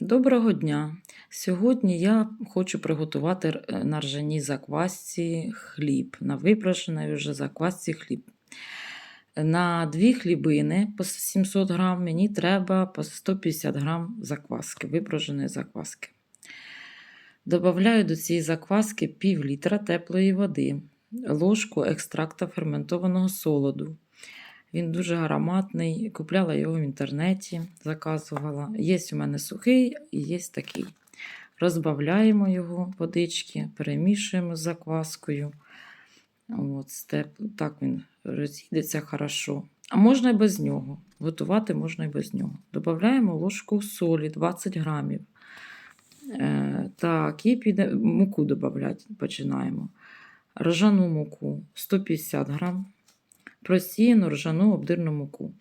Доброго дня! Сьогодні я хочу приготувати е, на ржаній заквасці хліб, на випрошеної вже заквасці хліб. На дві хлібини по 700 грам мені треба по 150 грам закваски, випрошеної закваски. Добавляю до цієї закваски пів літра теплої води, ложку екстракта ферментованого солоду. Він дуже ароматний. Купляла його в інтернеті, заказувала. Є у мене сухий і є такий. Розбавляємо його водички, перемішуємо з закваскою. От, степ, так він розійдеться хорошо. А можна і без нього. Готувати можна і без нього. Додаємо ложку солі 20 грамів. Е, так, і піде, муку додати починаємо. Ржану муку 150 грам просіяну ржану обдирну муку.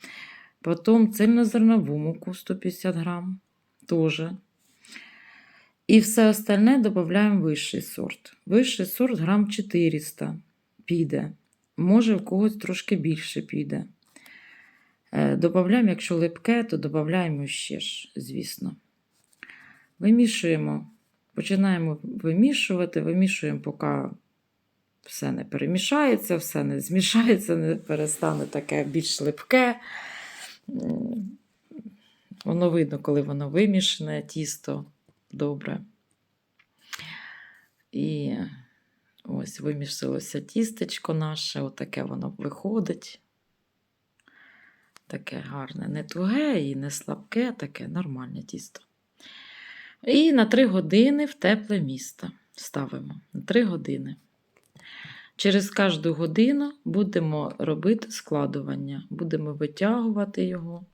Потім цельнозернову муку 150 грам теж. І все остальне додаємо вищий сорт. Вищий сорт грам 400 піде. Може, в когось трошки більше піде. Е, Додаємо, якщо липке, то додаємо ще ж, звісно. Вимішуємо, починаємо вимішувати, вимішуємо, поки все не перемішається, все не змішається, не перестане таке більш липке. Воно видно, коли воно вимішане, тісто добре. І ось вимішалося тістечко наше, отаке воно виходить. Таке гарне, не туге і не слабке, таке нормальне тісто. І на 3 години в тепле місто ставимо. На 3 години. Через кожну годину будемо робити складування, будемо витягувати його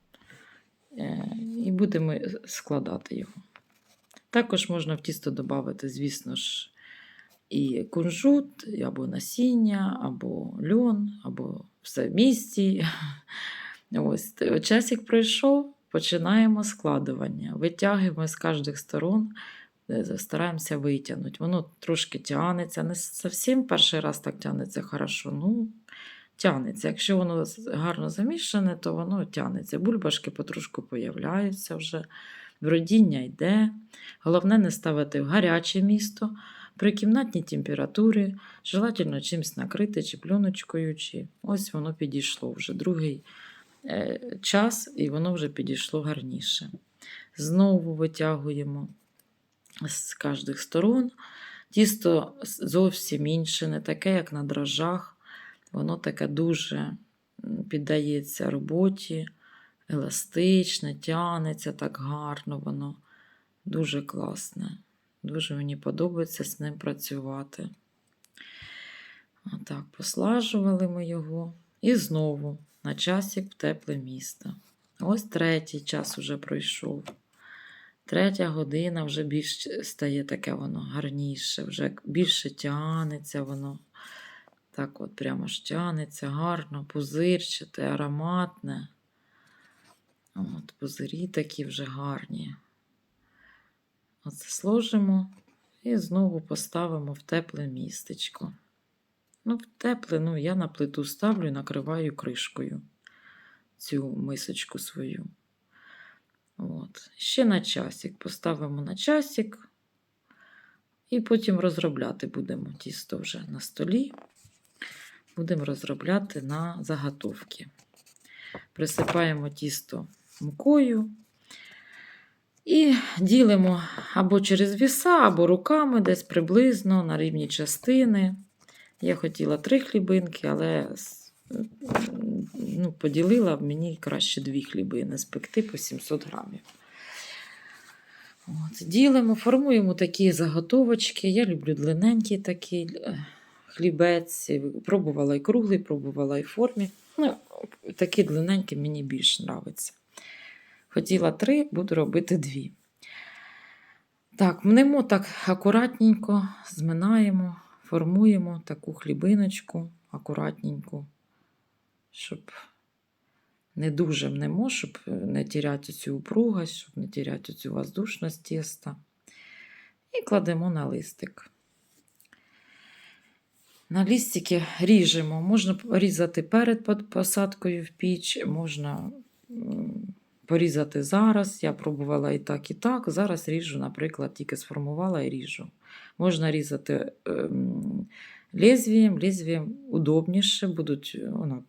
е, і будемо складати його. Також можна в тісто додати, звісно ж, і кунжут, або насіння, або льон, або все в місті. Ось часик пройшов, починаємо складування. Витягуємо з кожних сторон, стараємося витягнути. Воно трошки тягнеться, не зовсім перший раз так тягнеться хорошо. Ну, тягнеться. Якщо воно гарно замішане, то воно тягнеться. Бульбашки потрошку появляються вже, бродіння йде. Головне не ставити в гаряче місто. При кімнатній температурі, желательно чимось накрити, чи пленочкою, чи ось воно підійшло вже другий е, час, і воно вже підійшло гарніше. Знову витягуємо з кожних сторон. Тісто зовсім інше, не таке, як на дрожжах. Воно таке дуже піддається роботі, еластичне, тянеться так гарно, воно дуже класне. Дуже мені подобається з ним працювати. Отак, послажували ми його. І знову на часик в тепле місто. Ось третій час уже пройшов. Третя година вже більш стає таке воно гарніше, вже більше тянеться воно. Так от прямо ж тянеться, гарно, пузирчате, ароматне. От, пузирі такі вже гарні. Оце сложимо і знову поставимо в тепле містечко. Ну, в тепле, ну, я на плиту ставлю і накриваю кришкою цю мисочку свою. От. Ще на часик. Поставимо на часик. І потім розробляти будемо тісто вже на столі. Будемо розробляти на заготовки. Присипаємо тісто мукою. І ділимо або через віса, або руками, десь приблизно на рівні частини. Я хотіла три хлібинки, але ну, поділила мені краще дві хлібини спекти по 700 грамів. От, ділимо, формуємо такі заготовочки. Я люблю длинненький такий е, хлібець. Пробувала і круглий, пробувала і в формі. Ну, такі длинненькі мені більш подобаються. Хотіла три, буду робити дві. Так, мнемо так акуратненько, зминаємо, формуємо таку хлібиночку акуратненько, щоб не дуже мнемо, щоб не тіряти цю упругость, щоб не тіряти цю воздушність тіста. І кладемо на листик. На листики ріжемо. Можна різати перед посадкою в піч, можна порізати зараз. Я пробувала і так, і так. Зараз ріжу, наприклад, тільки сформувала і ріжу. Можна різати ем, лезвієм, лезвієм удобніше, будуть, вона,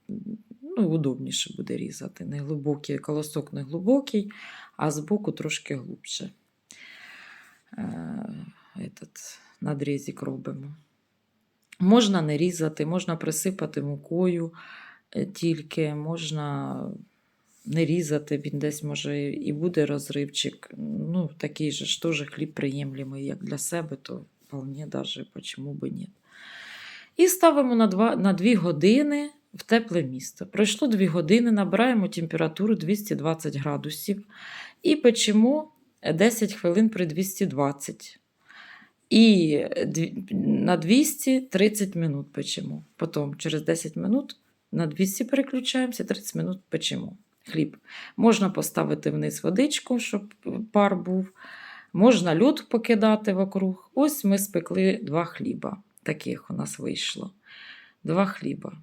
ну, удобніше буде різати. Не глибокий, колосок не глибокий, а збоку трошки глубше. Е, этот, надрізик робимо. Можна не різати, можна присипати мукою е, тільки, можна не різати, він десь може і буде розривчик. Ну, такий же ж теж хліб приємлемий, як для себе, то вполне даже, почему би ні. І ставимо на 2, на 2 години в тепле місце. Пройшло 2 години, набираємо температуру 220 градусів і печемо 10 хвилин при 220. І на 230 минут печемо. Потім через 10 минут на 200 переключаємося, 30 минут печемо хліб. Можна поставити вниз водичку, щоб пар був. Можна льод покидати вокруг. Ось ми спекли два хліба. Таких у нас вийшло. Два хліба.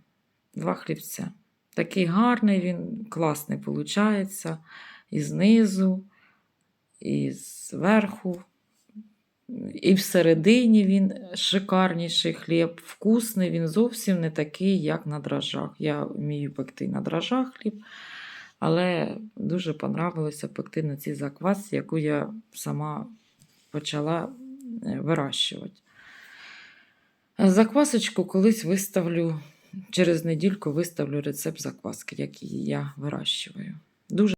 Два хлібця. Такий гарний він, класний виходить. І знизу, і зверху. І всередині він шикарніший хліб, вкусний, він зовсім не такий, як на дрожжах. Я вмію пекти на дрожжах хліб, але дуже понравилося пекти на цій заквасці, яку я сама почала е, вирощувати. Заквасочку колись виставлю, через недільку виставлю рецепт закваски, який я вирощую. Дуже